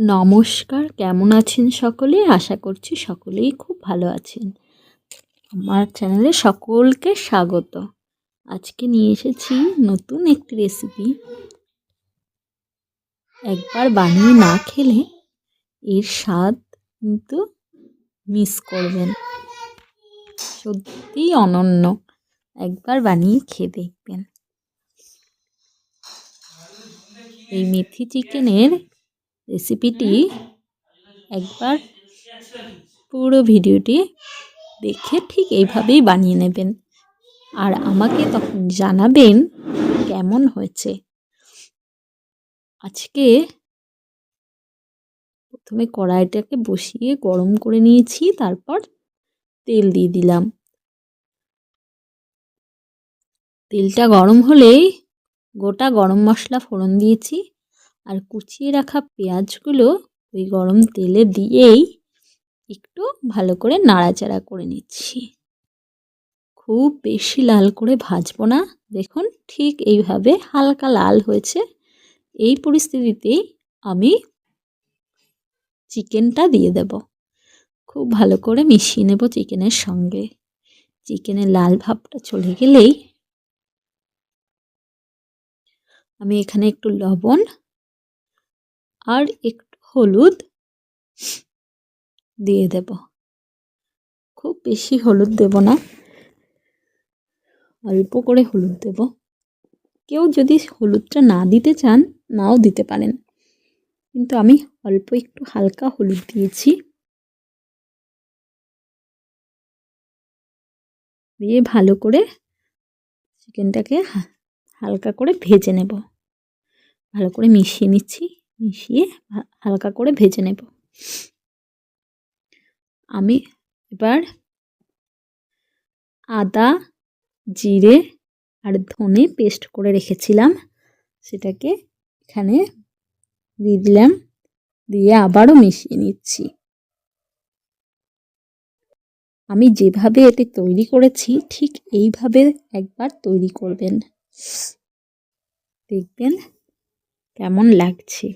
নমস্কার, কেমন আছেন সকলে? আশা করছি সকলেই খুব ভালো আছেন। আমার চ্যানেলে সকলকে স্বাগত। আজকে নিয়ে এসেছি নতুন একটি রেসিপি একবার বানিয়ে না খেলে এর স্বাদ কিন্তু মিস করবেন। সত্যিই অনন্য। একবার বানিয়ে খেয়ে দেখবেন। এই মেথি চিকেনের রেসিপিটি একবার পুরো ভিডিওটি দেখে ঠিক এইভাবেই বানিয়ে নেবেন। আর আমাকে তখন জানাবেন কেমন হয়েছে। আজকে প্রথমে কড়াইটাকে বসিয়ে গরম করে নিয়েছি তারপর তেল দিয়ে দিলাম। তেলটা গরম হলেই গোটা গরম মশলা ফোড়ন দিয়েছি। আর কুচিয়ে রাখা পেঁয়াজগুলো ওই গরম তেলে দিয়েই একটু ভালো করে নাড়াচাড়া করে নিচ্ছি। খুব বেশি লাল করে ভাজবো না। দেখুন ঠিক এইভাবে হালকা লাল হয়েছে। এই পরিস্থিতিতেই আমি চিকেনটা দিয়ে দেব। খুব ভালো করে মিশিয়ে নেব চিকেনের সঙ্গে। চিকেনের লাল ভাবটা চলে গেলেই আমি এখানে একটু লবণ আর একটু হলুদ দিয়ে দেব। খুব বেশি হলুদ দেব না, অল্প করে হলুদ দেব। কেউ যদি হলুদটা না দিতে চান, নাও দিতে পারেন। কিন্তু আমি অল্প একটু হালকা হলুদ দিয়েছি। দিয়ে ভালো করে চিকেনটাকে হালকা করে ভেজে নেব। ভালো করে মিশিয়ে নিচ্ছি। মিশিয়ে হালকা করে ভেজে নেব। আমি এবার আদা, জিরে আর ধনে পেস্ট করে রেখেছিলাম। সেটাকে এখানে দিয়ে দিলাম, দিয়ে আবারও মিশিয়ে নিচ্ছি। আমি যেভাবে এটি তৈরি করেছি, ঠিক এইভাবে একবার তৈরি করবেন। দেখবেন কেমন লাগছে।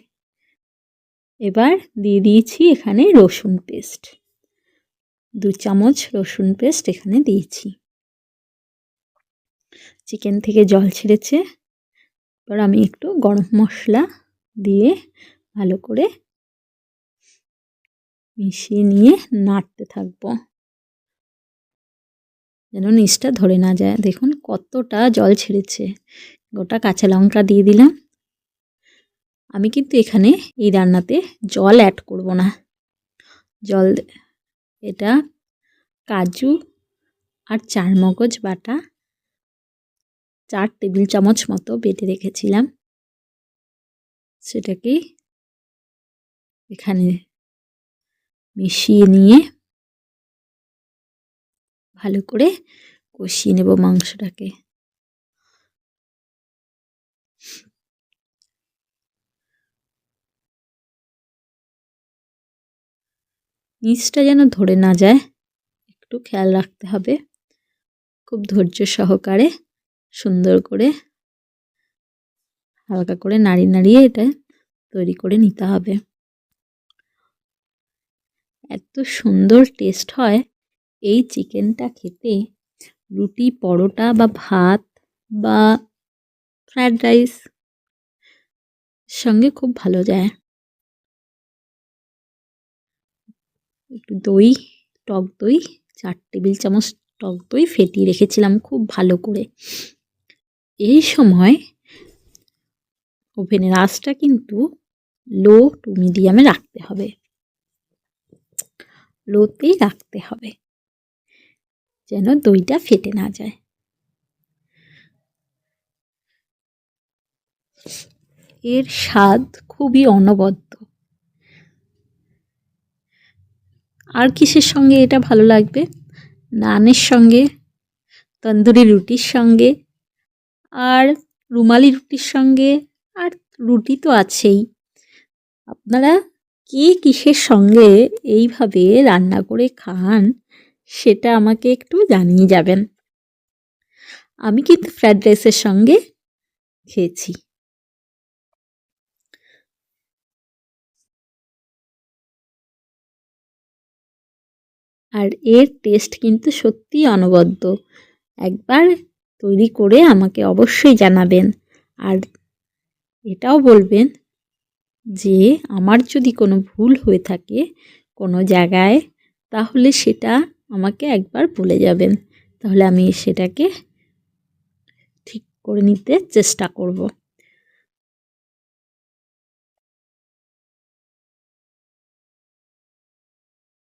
এবার দিয়ে দিয়েছি এখানে রসুন পেস্ট। দু চামচ রসুন পেস্ট এখানে দিয়েছি। চিকেন থেকে জল ছেড়েছে। এবার আমি একটু গরম মশলা দিয়ে ভালো করে মিশিয়ে নিয়ে নাড়তে থাকব। যেন নিচটা ধরে না যায়। দেখুন কতটা জল ছেড়েছে। গোটা কাঁচা লঙ্কা দিয়ে দিলাম। আমি কিন্তু এখানে এই রান্নাতে জল অ্যাড করব না। জল এটা কাজু আর চার মগজ বাটা চার টেবিল চামচ মতো বেটে রেখেছিলাম। সেটাকে এখানে মিশিয়ে নিয়ে ভালো করে কষিয়ে নেব মাংসটাকে। নিচটা যেন ধরে না যায়, একটু খেয়াল রাখতে হবে। খুব ধৈর্য সহকারে সুন্দর করে হালকা করে নাড়িয়ে নাড়িয়ে এটা তৈরি করে নিতে হবে। এত সুন্দর টেস্ট হয় এই চিকেনটা খেতে। রুটি, পরোটা বা ভাত বা ফ্রায়েড রাইস সঙ্গে খুব ভালো যায়। একটু দই, টক দই, চার টেবিল চামচ টক দই ফেটিয়ে রেখেছিলাম খুব ভালো করে। এই সময় ওভেনের আঁচটা কিন্তু লো টু মিডিয়ামে রাখতে হবে। লোতেই রাখতে হবে যেন দইটা ফেটে না যায়। এর স্বাদ খুবই অনবদ্য। আর কিসের সঙ্গে এটা ভালো লাগবে? নানের সঙ্গে, তন্দুরি রুটির সঙ্গে, আর রুমালি রুটির সঙ্গে, আর রুটি তো আছেই। আপনারা কে কিসের সঙ্গে এইভাবে রান্না করে খান, সেটা আমাকে একটু জানিয়ে যাবেন। আমি কিন্তু ফ্রায়েড রাইসের সঙ্গে খেয়েছি। আর এর টেস্ট কিন্তু সত্যিই অনবদ্য। একবার তৈরি করে আমাকে অবশ্যই জানাবেন। আর এটাও বলবেন যে, আমার যদি কোনো ভুল হয়ে থাকে কোনো জায়গায়, তাহলে সেটা আমাকে একবার বলে যাবেন। তাহলে আমি সেটাকে ঠিক করে নিতে চেষ্টা করব।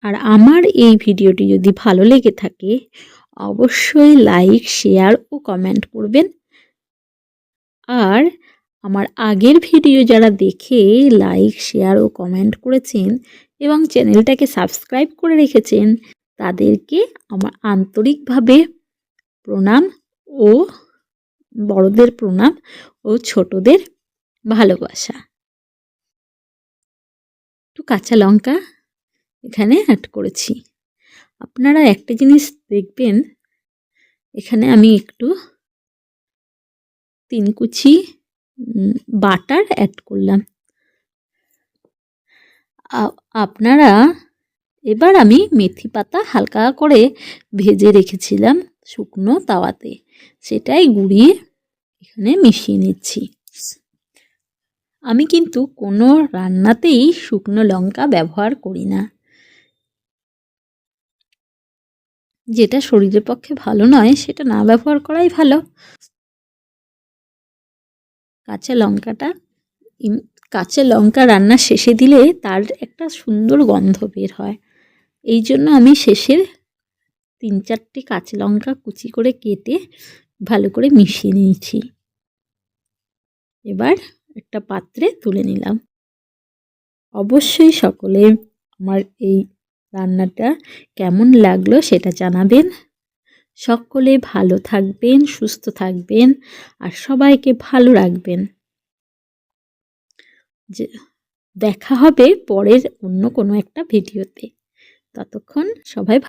আর আমার এই ভিডিওটি যদি ভালো লেগে থাকে, অবশ্যই লাইক শেয়ার ও কমেন্ট করবেন। আর আমার আগের ভিডিও যারা দেখে লাইক শেয়ার ও কমেন্ট করেছেন এবং চ্যানেলটাকে সাবস্ক্রাইব করে রেখেছেন, তাদেরকে আমার আন্তরিকভাবে প্রণাম ও বড়দের প্রণাম ও ছোটদের ভালোবাসা। একটু কাঁচা লঙ্কা এখানে অ্যাড করেছি। আপনারা একটা জিনিস দেখবেন, এখানে আমি একটু তিন কুচি বাটার অ্যাড করলাম। আপনারা, এবার আমি মেথি পাতা হালকা করে ভেজে রেখেছিলাম শুকনো তাওয়াতে। সেটাই গুঁড়িয়ে এখানে মিশিয়ে নিচ্ছি। আমি কিন্তু কোনো রান্নাতেই শুকনো লঙ্কা ব্যবহার করি না। যেটা শরীরের পক্ষে ভালো নয়, সেটা না ব্যবহার করাই ভালো। কাঁচা লঙ্কাটা কাঁচা লঙ্কা রান্না শেষে দিলে তার একটা সুন্দর গন্ধ বের হয়। এই জন্য আমি শেষের তিন চারটে কাঁচা লঙ্কা কুচি করে কেটে ভালো করে মিশিয়ে নিয়েছি। এবার একটা পাত্রে তুলে নিলাম। অবশ্যই সকলে আমার এই রান্নাটা কেমন লাগল সেটা জানাবেন। সকলে ভালো থাকবেন, সুস্থ থাকবেন আর সবাইকে ভালো রাখবেন। দেখা হবে পরের অন্য কোনো একটা ভিডিওতে। ততক্ষণ সবাই